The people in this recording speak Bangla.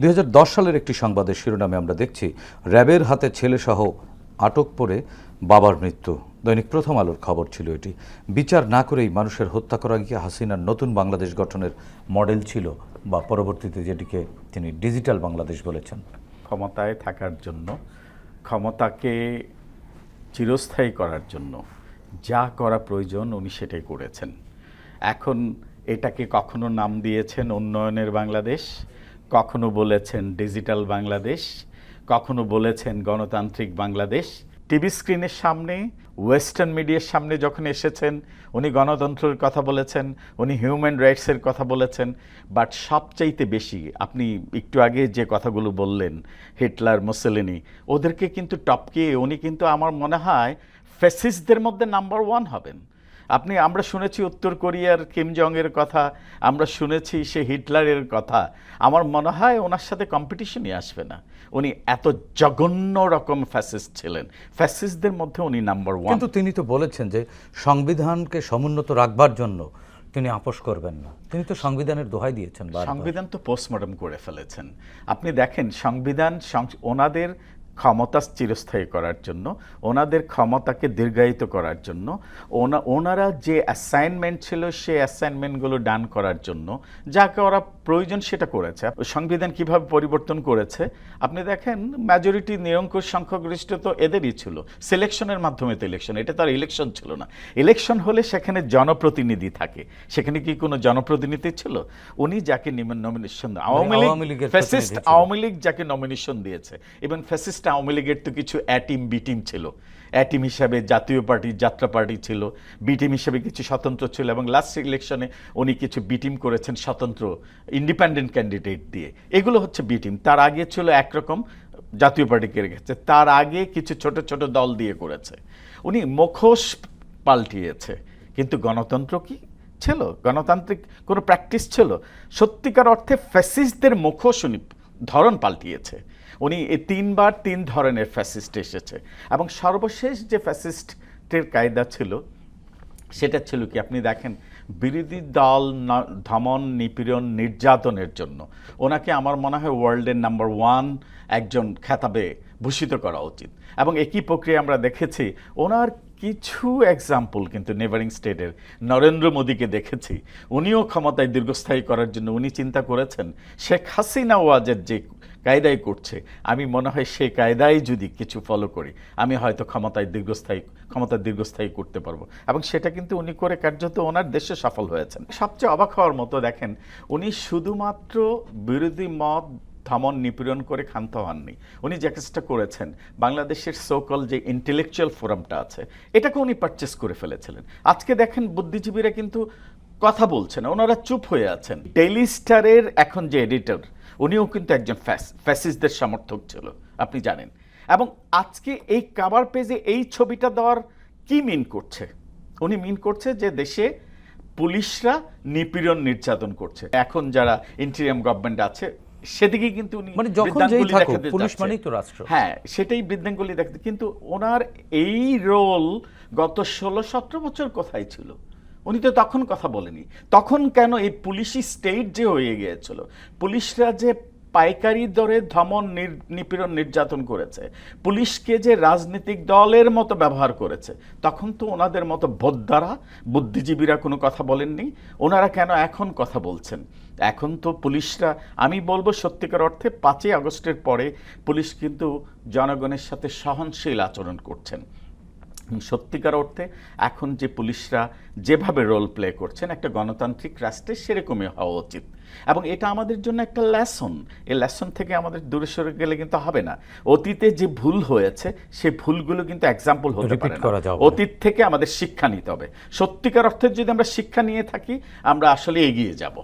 দুই হাজার দশ সালের একটি সংবাদের শিরোনামে আমরা দেখছি, র্যাবের হাতে ছেলেসহ আটক পরে বাবার মৃত্যু। দৈনিক প্রথম আলোর খবর ছিল এটি। বিচার না করেই মানুষের হত্যা করা গিয়ে হাসিনার নতুন বাংলাদেশ গঠনের মডেল ছিল বা পরবর্তীতে যেটিকে তিনি ডিজিটাল বাংলাদেশ বলেছেন। ক্ষমতায় থাকার জন্য, ক্ষমতাকে চিরস্থায়ী করার জন্য যা করা প্রয়োজন উনি সেটাই করেছেন। এখন এটাকে কখনো নাম দিয়েছেন উন্নয়নের বাংলাদেশ কখনো বলেছেন ডিজিটাল বাংলাদেশ, কখনো বলেছেন গণতান্ত্রিক বাংলাদেশ। টিভি স্ক্রিনের সামনে, ওয়েস্টার্ন মিডিয়ার সামনে যখন এসেছেন, উনি গণতন্ত্রের কথা বলেছেন, উনি হিউম্যান রাইটসের কথা বলেছেন। বাট সবচাইতে বেশি, আপনি একটু আগে যে কথাগুলো বললেন, হিটলার, মুসেলিনি, ওদেরকে কিন্তু টপকে উনি কিন্তু আমার মনে হয় ফেসিসদের মধ্যে নাম্বার ওয়ান হবেন। আপনি আমরা শুনেছি উত্তর কোরিয়ার কিম জং এর কথা আমরা শুনেছি সে হিটলারের কথা। আমার মনে হয় ওনার সাথে কম্পিটিশনই আসবে না। উনি এত জঘন্য রকম ফ্যাসিস্ট ছিলেন। ফ্যাসিস্টদের মধ্যে উনি নাম্বার ওয়ান কিন্তু তিনি তো বলেছেন যে সংবিধানকে সমুন্নত রাখবার জন্য তিনি আপোষ করবেন না। তিনি তো সংবিধানের দোহাই দিয়েছেন। সংবিধান তো পোস্টমর্টম করে ফেলেছেন। আপনি দেখেন সংবিধান ওনাদের ক্ষমতা চিরস্থায়ী করার জন্য ওনাদের ক্ষমতাকে দীর্ঘায়িত করার জন্য ওনা ওনারা যে অ্যাসাইনমেন্ট ছিল সেই অ্যাসাইনমেন্টগুলো ডান করার জন্য যা করা প্রয়োজন সেটা করেছে। সংবিধান কীভাবে পরিবর্তন করেছে? আপনি দেখেন মেজরিটি নিরঙ্কুশ সংখ্যাগরিষ্ঠ তো এদেরই ছিল। সিলেকশনের মাধ্যমে তো ইলেকশন এটা তো আর ইলেকশন ছিল না। ইলেকশন হলে সেখানে জনপ্রতিনিধি থাকে। সেখানে কি কোনো জনপ্রতিনিধি ছিল? উনি যাকে নমিনেশন আওয়ামী লীগ ফ্যাসিস্ট আওয়ামী লীগ যাকে নমিনেশন দিয়েছে। এবং ফ্যাসিস্ট আওয়ামী লীগের তো কিছু অ্যাটিম বি টিম ছিল। অ্যাটিম হিসাবে জাতীয় পার্টি, যাত্রা পার্টি ছিল। বি টিম হিসাবে কিছু স্বতন্ত্র ছিল এবং লাস্ট ইলেকশনে উনি কিছু বি টিম করেছেন স্বতন্ত্র ইন্ডিপেন্ডেন্ট ক্যান্ডিডেট দিয়ে। এগুলো হচ্ছে বি টিম তার আগে ছিল একরকম জাতীয় পার্টি কেড়ে গেছে তার আগে কিছু ছোট ছোট দল দিয়ে করেছে। উনি মুখোশ পাল্টিয়েছে। কিন্তু গণতন্ত্র কি ছিল? গণতান্ত্রিক কোনো প্র্যাকটিস ছিল? সত্যিকার অর্থে ফ্যাসিস্টদের মুখোশ উনি ধরন পাল্টিয়েছে। উনি এই তিনবার তিন ধরনের ফ্যাসিস্ট এসেছে এবং সর্বশেষ যে ফ্যাসিস্টের কায়দা ছিল, সেটা ছিল কি? আপনি দেখেন, বিরোধী দল ধমন, নিপীড়ন, নির্যাতনের জন্য ওনাকে আমার মনে হয় ওয়ার্ল্ডের নাম্বার ওয়ান একজন খেতাবে ভূষিত করা উচিত। এবং একই প্রক্রিয়া আমরা দেখেছি, ওনার কিছু এক্সাম্পল কিন্তু নেভারিং স্টেটের নরেন্দ্র মোদীকে দেখেছি, উনিও ক্ষমতায় দীর্ঘস্থায়ী করার জন্য উনি চিন্তা করেছেন, শেখ হাসিনা ওয়াজের যে কায়দায় করছে, আমি মনে হয় সে কায়দায় যদি কিছু ফলো করি, আমি হয়তো ক্ষমতায় দীর্ঘস্থায়ী ক্ষমতা দীর্ঘস্থায়ী করতে পারব। এবং সেটা কিন্তু উনি করে কার্যত ওনার দেশে সফল হয়েছেন। সবচেয়ে অবাক হওয়ার মতো দেখেন, উনি শুধুমাত্র বিরোধী মত ধমন নিপীড়ন করে ক্ষান্ত হননি। উনি যে কাজটা করেছেন, বাংলাদেশের সোকল যে ইন্টেলেকচুয়াল ফোরামটা আছে এটাকে উনি পারচেস করে ফেলেছিলেন। আজকে দেখেন বুদ্ধিজীবীরা কিন্তু কথা বলছেন ওনারা চুপ হয়ে আছেন। ডেইলি স্টারের এখন যে এডিটর উনিও কিন্তু একজন ফ্যাস ফ্যাসিস্টদের সমর্থক ছিল, আপনি জানেন। এবং আজকে এই কাভার পেজে এই ছবিটা দেওয়ার কি মিন করছে? উনি মিন করছে যে দেশে পুলিশরা নিপীড়ন নির্যাতন করছে। এখন যারা ইন্টেরিয়াম গভর্নমেন্ট আছে সেদিকে কিন্তু উনি মানে যখন যেই থাকো থাকুক, পুলিশ। মানেই তো রাষ্ট্র। হ্যাঁ সেটাই বৃদ্ধাঙ্গুলি দেখতে কিন্তু ওনার এই রোল গত ষোলো সতেরো বছর কোথায় ছিল উনি তো তখন কথা বলেনি তখন কেন এই পুলিশি স্টেট যে হয়ে গিয়েছিল পুলিশরা যে পাইকারি দরে ধমন নিপীড়ন নির্যাতন করেছে। পুলিশকে যে রাজনৈতিক দলের মতো ব্যবহার করেছে, তখন তো ওনাদের মতো বোদ্ধারা, বুদ্ধিজীবীরা কোনো কথা বলেননি। ওনারা কেন এখন কথা বলছেন? এখন তো পুলিশরা, আমি বলব সত্যিকার অর্থে পাঁচই আগস্টের পরে পুলিশ কিন্তু জনগণের সাথে সহনশীল আচরণ করছেন। সত্যিকার অর্থে এখন যে পুলিশরা যেভাবে রোল প্লে করছেন একটা গণতান্ত্রিক রাষ্ট্রে সেরকমই হওয়া উচিত। এবং এটা আমাদের জন্য একটা লেসন এই লেসন থেকে আমাদের দূরে সরে গেলে কিন্তু হবে না। অতীতে যে ভুল হয়েছে সেই ভুলগুলো কিন্তু এক্সাম্পল হতে পারে অতীত থেকে আমাদের শিক্ষা নিতে হবে। সত্যিকার অর্থে যদি আমরা শিক্ষা নিয়ে থাকি আমরা আসলে এগিয়ে যাব।